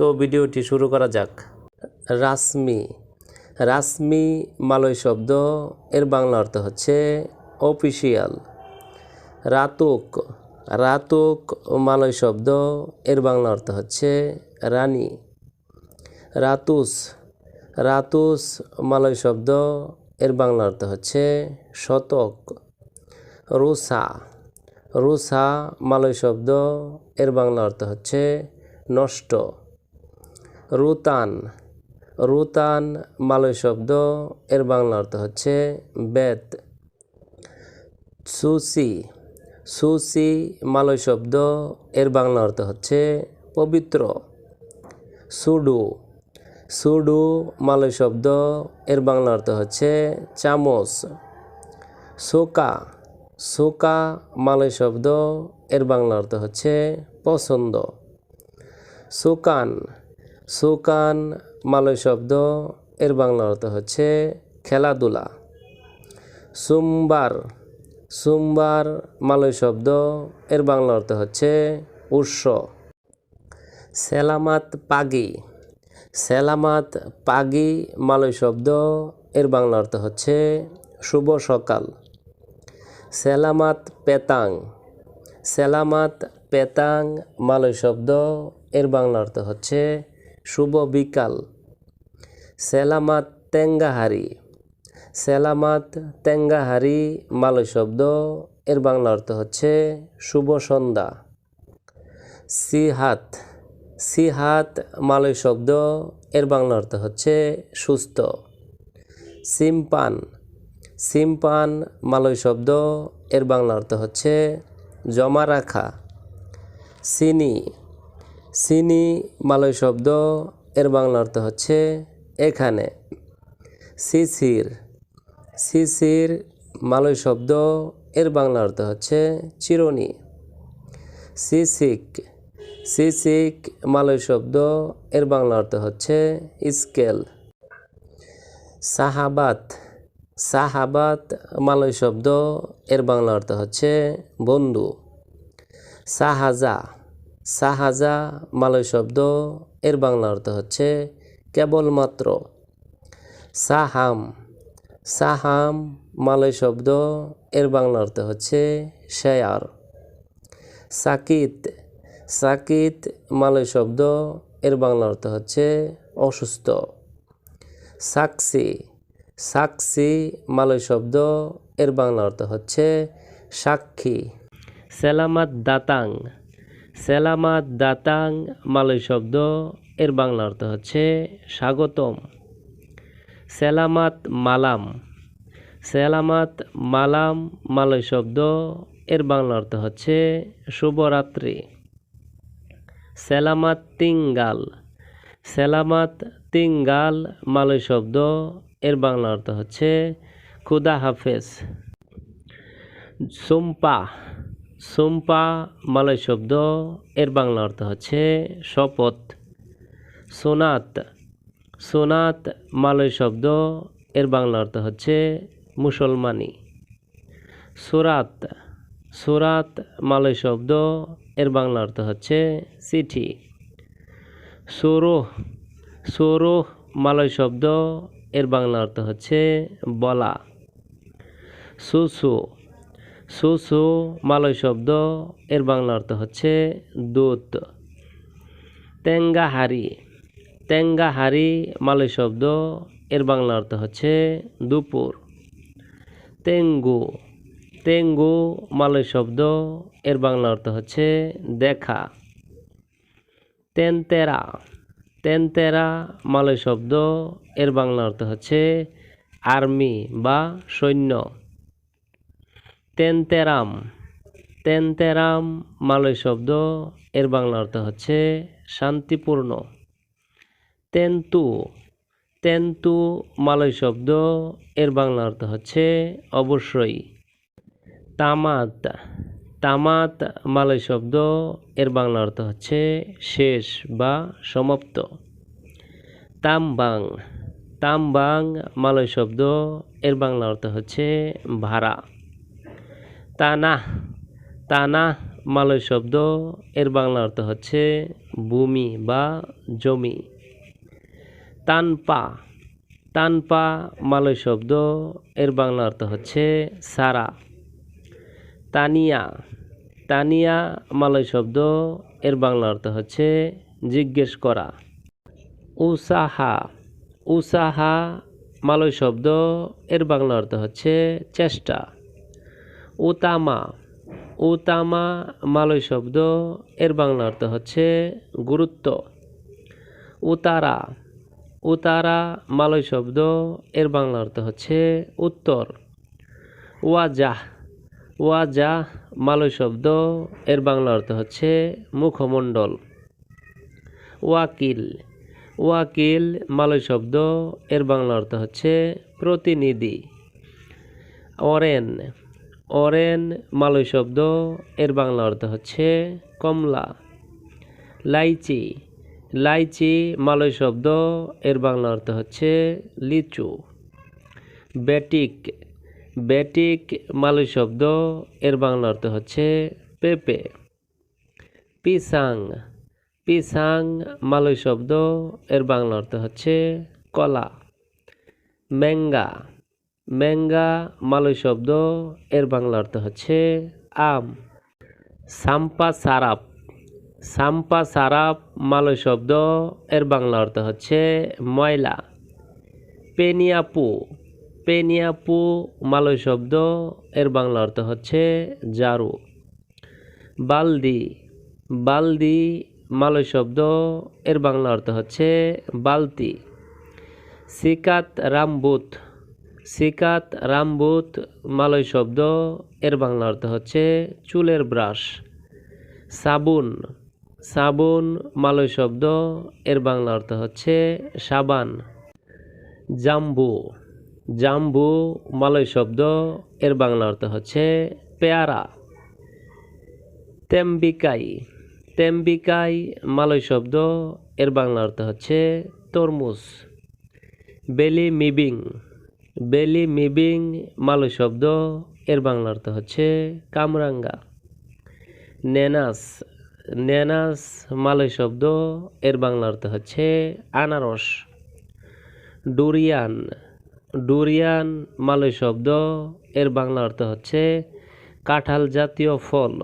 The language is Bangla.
তো ভিডিওটি শুরু করা যাক। রাসমি। রাসমি মালয় শব্দ, এর বাংলা অর্থ হচ্ছে অফিসিয়াল রাতুক। রাতুক মালয় শব্দ, এর বাংলা অর্থ হচ্ছে রানী। রাতুস। রাতুস মালয় শব্দ, এর বাংলা অর্থ হচ্ছে শতক। রুসা। রুসা মালয় শব্দ, এর বাংলা অর্থ হচ্ছে নষ্ট। রুতান। রুতান মালয় শব্দ, এর বাংলা অর্থ হচ্ছে বেত। সুসি। সুসি মালয় শব্দ, এর বাংলা অর্থ হচ্ছে পবিত্র। সুডু। সুডু মালয় শব্দ, এর বাংলা অর্থ হচ্ছে চামচ। সোকা। সোকা মালয় শব্দ, এর বাংলা অর্থ হচ্ছে পছন্দ। সুকান। সুকান মালয় শব্দ, এর বাংলা অর্থ হচ্ছে খেলাধুলা। সোমবার সোমবার মালয় শব্দ, এর বাংলা অর্থ হচ্ছে উৎস। সেলামাত পাগি সেলামাত পাগি মালয় শব্দ, এর বাংলা অর্থ হচ্ছে শুভ সকাল। সেলামাত পেতাং সেলামাত পেতাং মালয় শব্দ, এর বাংলা অর্থ হচ্ছে শুভ বিকাল। সেলামাত তেঙ্গাহারি। সেলামাত তেঙ্গাহারি, মালয় শব্দ, এর বাংলা অর্থ হচ্ছে শুভ সন্ধ্যা। সিহাত। সিহাত, মালয় শব্দ, এর বাংলা অর্থ হচ্ছে সুস্থ। সিম্পান। সিম্পান, মালয় শব্দ, এর বাংলা অর্থ হচ্ছে জমা রাখা। সিনি। সিনি মালয় শব্দ, এর বাংলা অর্থ হচ্ছে এখানে। শিশির শিশির মালয় শব্দ, এর বাংলা অর্থ হচ্ছে চিরনি। সিসিক সিসিক, মালয় শব্দ, এর বাংলা অর্থ হচ্ছে স্কেল। সাহাবাত সাহাবাত, মালয় শব্দ, এর বাংলা অর্থ হচ্ছে বন্ধু। সাহাজা সাহাজা, মালয় শব্দ, এর বাংলা অর্থ হচ্ছে কেবলমাত্র। সাহাম সাহাম, মালয় শব্দ, এর বাংলা অর্থ হচ্ছে শেয়ার। সাকিত সাকিত, মালয় শব্দ, এর বাংলা অর্থ হচ্ছে অসুস্থ। সাক্ষী সাক্ষী মালয় শব্দ, এর বাংলা অর্থ হচ্ছে সাক্ষী। সেলামাত দাতাং সেলামাত দাতাং মালয় শব্দ এর বাংলা অর্থ হচ্ছে স্বাগতম। সেলামাত মালাম সেলামাত মালাম মালয় শব্দ এর বাংলা অর্থ হচ্ছে শুভরাত্রি। সেলামাত তিঙ্গাল সেলামাত তিঙ্গাল মালয় শব্দ এর বাংলা অর্থ হচ্ছে খুদা হাফেজ। সুম্পা সুম্পা মালয় শব্দ, এর বাংলা অর্থ হচ্ছে শপথ। সোনাত সোনাত মালয় শব্দ, এর বাংলা অর্থ হচ্ছে মুসলমানি। সোরাত সোরাত মালয় শব্দ, এর বাংলা অর্থ হচ্ছে চিঠি। সুরোহ সুরোহ মালয় শব্দ, এর বাংলা অর্থ হচ্ছে বলা। সুসু সুসু মালয় শব্দ, এর বাংলা অর্থ হচ্ছে দুধ তেঙ্গাহারি তেঙ্গাহারি মালয় শব্দ, এর বাংলা অর্থ হচ্ছে দুপুর। তেঙ্গু তেঙ্গু মালয় শব্দ, এর বাংলা অর্থ হচ্ছে দেখা। তেনতেরা তেনতেরা মালয় শব্দ, এর বাংলা অর্থ হচ্ছে আর্মি বা সৈন্য। তেনতেরাম। তেনতেরাম মালয় শব্দ, এর বাংলা অর্থ হচ্ছে শান্তিপূর্ণ। তেন্তু। তেন্তু মালয় শব্দ, এর বাংলা অর্থ হচ্ছে অবশ্যই। তামাত। তামাত মালয় শব্দ, এর বাংলা অর্থ হচ্ছে শেষ বা সমাপ্ত। তামবাং। তামবাং মালয় শব্দ, এর বাংলা অর্থ হচ্ছে ভাড়া। তানা তানা, মালয় শব্দ, এর বাংলা অর্থ হচ্ছে ভূমি বা জমি। তানপা তানপা, মালয় শব্দ, এর বাংলা অর্থ হচ্ছে সারা। তানিয়া তানিয়া, মালয় শব্দ, এর বাংলা অর্থ হচ্ছে জিজ্ঞেস করা। উসাহা উসাহা, মালয় শব্দ, এর বাংলা অর্থ হচ্ছে চেষ্টা। উতামা উতামা মালয় শব্দ, এর বাংলা অর্থ হচ্ছে গুরুত্ব। উতারা উতারা মালয় শব্দ, এর বাংলা অর্থ হচ্ছে উত্তর। ওয়াজাহ ওয়াজাহ মালয় শব্দ, এর বাংলা অর্থ হচ্ছে মুখমণ্ডল। ওয়াকিল ওয়াকিল মালয় শব্দ, এর বাংলা অর্থ হচ্ছে প্রতিনিধি। অরেন অরেন মালয় শব্দ, এর বাংলা অর্থ হচ্ছে কমলা। লাইচি লাইচি মালয় শব্দ, এর বাংলা অর্থ হচ্ছে লিচু। বেটিক বেটিক মালয় শব্দ, এর বাংলা অর্থ হচ্ছে পেঁপে। পিসাং পিসাং মালয় শব্দ, এর বাংলা অর্থ হচ্ছে কলা। ম্যাঙ্গা ম্যাঙ্গা, মালয় শব্দ, এর বাংলা অর্থ হচ্ছে আম। সাম্পা সারাপ। সাম্পা সারাপ, মালয় শব্দ, এর বাংলা অর্থ হচ্ছে ময়লা। পেনিয়াপু। পেনিয়াপু, মালয় শব্দ, এর বাংলা অর্থ হচ্ছে জারু। বালদি। বালদি, মালয় শব্দ, এর বাংলা অর্থ হচ্ছে বালতি। সিকাত রামবুত। সিকাত, রামবুত, মালয় শব্দ, এর বাংলা অর্থ হচ্ছে চুলের ব্রাশ। সাবুন সাবুন, মালয় শব্দ, এর বাংলা অর্থ হচ্ছে সাবান। জাম্বু জাম্বু, মালয় শব্দ, এর বাংলা অর্থ হচ্ছে পেয়ারা। তেম্বিকাই তেম্বিকাই, মালয় শব্দ, এর বাংলা অর্থ হচ্ছে তরমুজ। বেলি মিবিং বেলি মিবিং মালয় শব্দ, এর বাংলা অর্থ হচ্ছে কামরাঙ্গা। নেনাস নেনাস মালয় শব্দ, এর বাংলা অর্থ হচ্ছে আনারস। ডুরিয়ান ডুরিয়ান মালয় শব্দ, এর বাংলা অর্থ হচ্ছে কাঁঠাল জাতীয় ফল।